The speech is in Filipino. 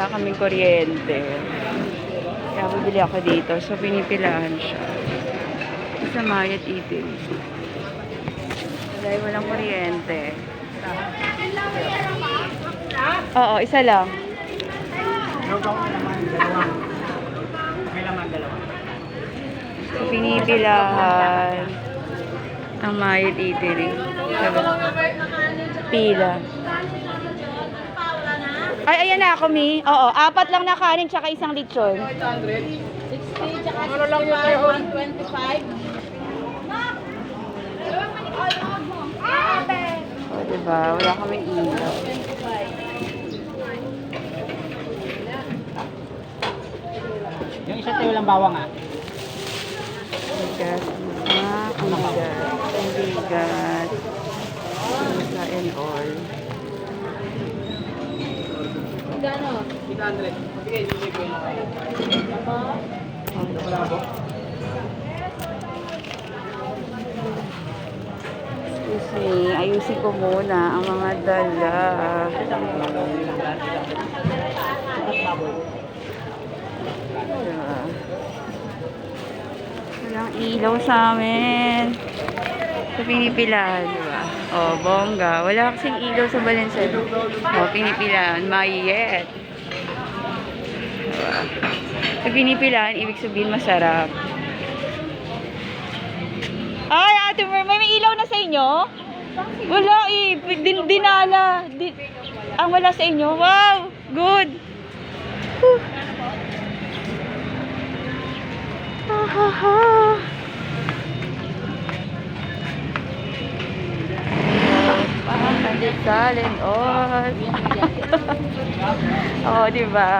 Wala kaming kuryente. Kaya bibili ako dito. So, pinipilahan siya. Sa Mayat Eating. Dahil walang kuryente. Oo, isa lang. So, pinipilahan ang Mayat Eating. Pila. Ay, ayan na ako, Mi. Oo, apat lang na kanin tsaka isang lechon. 60, tsaka 65, 125. O, diba? Wala kaming ilaw. Yung isa tayo lang bawang ah. Bigas. Ah, bigas. Bigas. Pusa and all. Gano? 800. Sige, sige ko yun. Excuse me, ayusin ko muna ang mga dala. Walang ilaw sa amin. Sa pinipilahan, diba? Oh, bongga. Wala kasing ilaw sa Valenzuela. Oh, pinipilahan. Mayet. Diba? Sa pinipilahan, ibig sabihin masarap. Ay, ate Mer, may, may ilaw na sa inyo? Wala eh. Din, dinala. Din, ang wala sa inyo? Wow! Good! Whew. Ha ha ha. And all. oh, di ba?